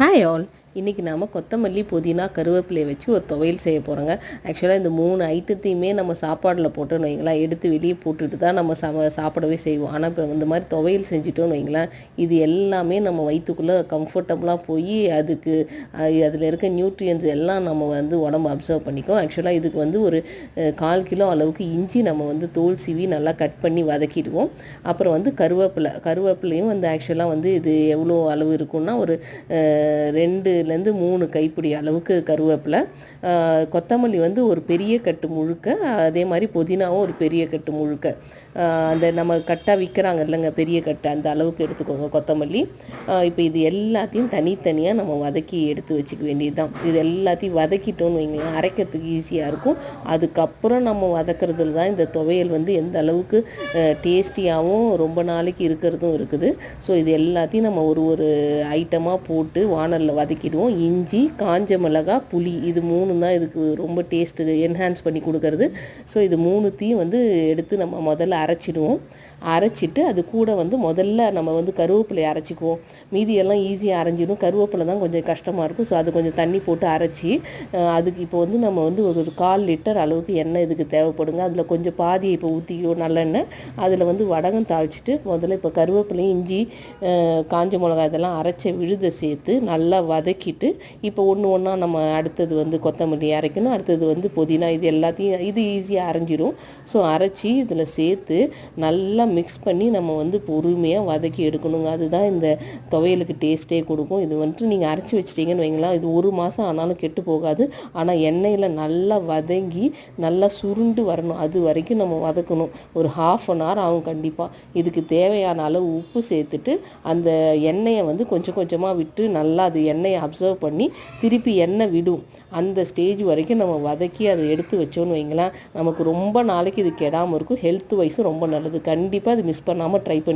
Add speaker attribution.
Speaker 1: Hi all, இன்றைக்கி நாம் கொத்தமல்லி புதினா கருவேப்பிலையை வச்சு ஒரு துவையல் செய்ய போகிறோங்க ஆக்சுவலாக இந்த மூணு ஐட்டத்தையுமே நம்ம சாப்பாடில் போட்டோன்னு வைங்களேன். எடுத்து வெளியே போட்டுட்டு தான் நம்ம சம சாப்பிடவே செய்வோம். ஆனால் இப்போ இந்த மாதிரி துவையல் செஞ்சுட்டோன்னு வைங்களேன் இது எல்லாமே நம்ம வயிற்றுக்குள்ளே கம்ஃபர்டபுளாக போய் அதுக்கு அதில் இருக்க நியூட்ரியன்ஸ் எல்லாம் நம்ம வந்து உடம்பு அப்சர்வ் பண்ணிக்கும். ஆக்சுவலாக இதுக்கு வந்து ஒரு கால் கிலோ அளவுக்கு இஞ்சி நம்ம வந்து தோல் சீவி நல்லா கட் பண்ணி வதக்கிடுவோம். அப்புறம் வந்து கருவேப்பிலை கருவேப்பிலையும் வந்து ஆக்சுவலாக வந்து இது எவ்வளோ அளவு இருக்குன்னா ஒரு ரெண்டு ரெண்டுலேருந்து மூணு கைப்பிடி அளவுக்கு கருவேப்பிலை. கொத்தமல்லி வந்து ஒரு பெரிய கட்டு முழுக்க அதே மாதிரி புதினாவும் ஒரு பெரிய கட்டு முழுக்க. அந்த நம்ம கட்டாக விற்கிறாங்க இல்லைங்க பெரிய கட்டு அந்த அளவுக்கு எடுத்துக்கோங்க கொத்தமல்லி. இப்போ இது எல்லாத்தையும் தனித்தனியாக நம்ம வதக்கி எடுத்து வச்சுக்க வேண்டியது தான் இது எல்லாத்தையும் வதக்கிட்டோன்னு வைங்களேன் அரைக்கிறதுக்கு ஈஸியாக இருக்கும். அதுக்கப்புறம் நம்ம வதக்கிறதுல தான் இந்த துவையல் வந்து எந்த அளவுக்கு டேஸ்டியாகவும் ரொம்ப நாளைக்கு இருக்கிறதும் இருக்குது. ஸோ இது எல்லாத்தையும் நம்ம ஒரு ஒரு ஐட்டமாக போட்டு வானலில் வதக்கிடுவோம் இஞ்சி காஞ்ச மிளகாய் புளி இது மூணு தான் இதுக்கு ரொம்ப டேஸ்ட்டு என்ஹான்ஸ் பண்ணி கொடுக்கறது. ஸோ இது மூணுத்தையும் வந்து எடுத்து நம்ம முதல்ல அரைச்சிடுவோம். அரைச்சிட்டு அது கூட வந்து முதல்ல நம்ம வந்து கருவேப்பிலை அரைச்சிக்குவோம். மீதியெல்லாம் ஈஸியாக அரைஞ்சிடும். கருவேப்பிலை தான் கொஞ்சம் கஷ்டமாக இருக்கும். ஸோ அது கொஞ்சம் தண்ணி போட்டு அரைச்சி அதுக்கு இப்போ வந்து நம்ம வந்து ஒரு ஒரு கால் லிட்டர் அளவுக்கு எண்ணெய் இதுக்கு தேவைப்படுங்க. அதில் கொஞ்சம் பாதியை இப்போ ஊற்றிக்கிறோம் நல்லெண்ணெய். அதில் வந்து வடகம் தாளிச்சிட்டு முதல்ல இப்போ கருவேப்பிலையும் இஞ்சி காஞ்ச மிளகாய் இதெல்லாம் அரைச்ச விழுதை சேர்த்து நல்லா வதக்கி இறக்கிட்டு இப்போ ஒன்று ஒன்றா நம்ம அடுத்தது வந்து கொத்தமல்லி அரைக்கணும். அடுத்தது வந்து புதினா இது எல்லாத்தையும் இது ஈஸியாக அரைஞ்சிரும். ஸோ அரைச்சி இதில் சேர்த்து நல்லா மிக்ஸ் பண்ணி நம்ம வந்து பொறுமையாக வதக்கி எடுக்கணுங்க. அதுதான் இந்த துவையலுக்கு டேஸ்ட்டே கொடுக்கும். இது வந்துட்டு நீங்கள் அரைச்சி வச்சிட்டிங்கன்னு வைங்களா இது ஒரு மாதம் ஆனாலும் கெட்டு போகாது. ஆனால் எண்ணெயில் நல்லா வதங்கி நல்லா சுருண்டு வரணும். அது வரைக்கும் நம்ம வதக்கணும். ஒரு ஹாஃப் அன் ஹவர் ஆகும் கண்டிப்பாக இதுக்கு தேவையான அளவு உப்பு சேர்த்துட்டு அந்த எண்ணெயை வந்து கொஞ்சம் கொஞ்சமாக விட்டு நல்லா அது எண்ணெயை அப்சர்வ் பண்ணி திருப்பி எண்ணெய் விடும்? அந்த ஸ்டேஜ் வரைக்கும் நம்ம வதக்கி அதை எடுத்து வச்சோன்னு வைங்களேன் நமக்கு ரொம்ப நாளைக்கு இது கெடாமல் இருக்கும். ஹெல்த் வைஸும் ரொம்ப நல்லது. கண்டிப்பாக அது மிஸ் பண்ணாமல் ட்ரை பண்ணி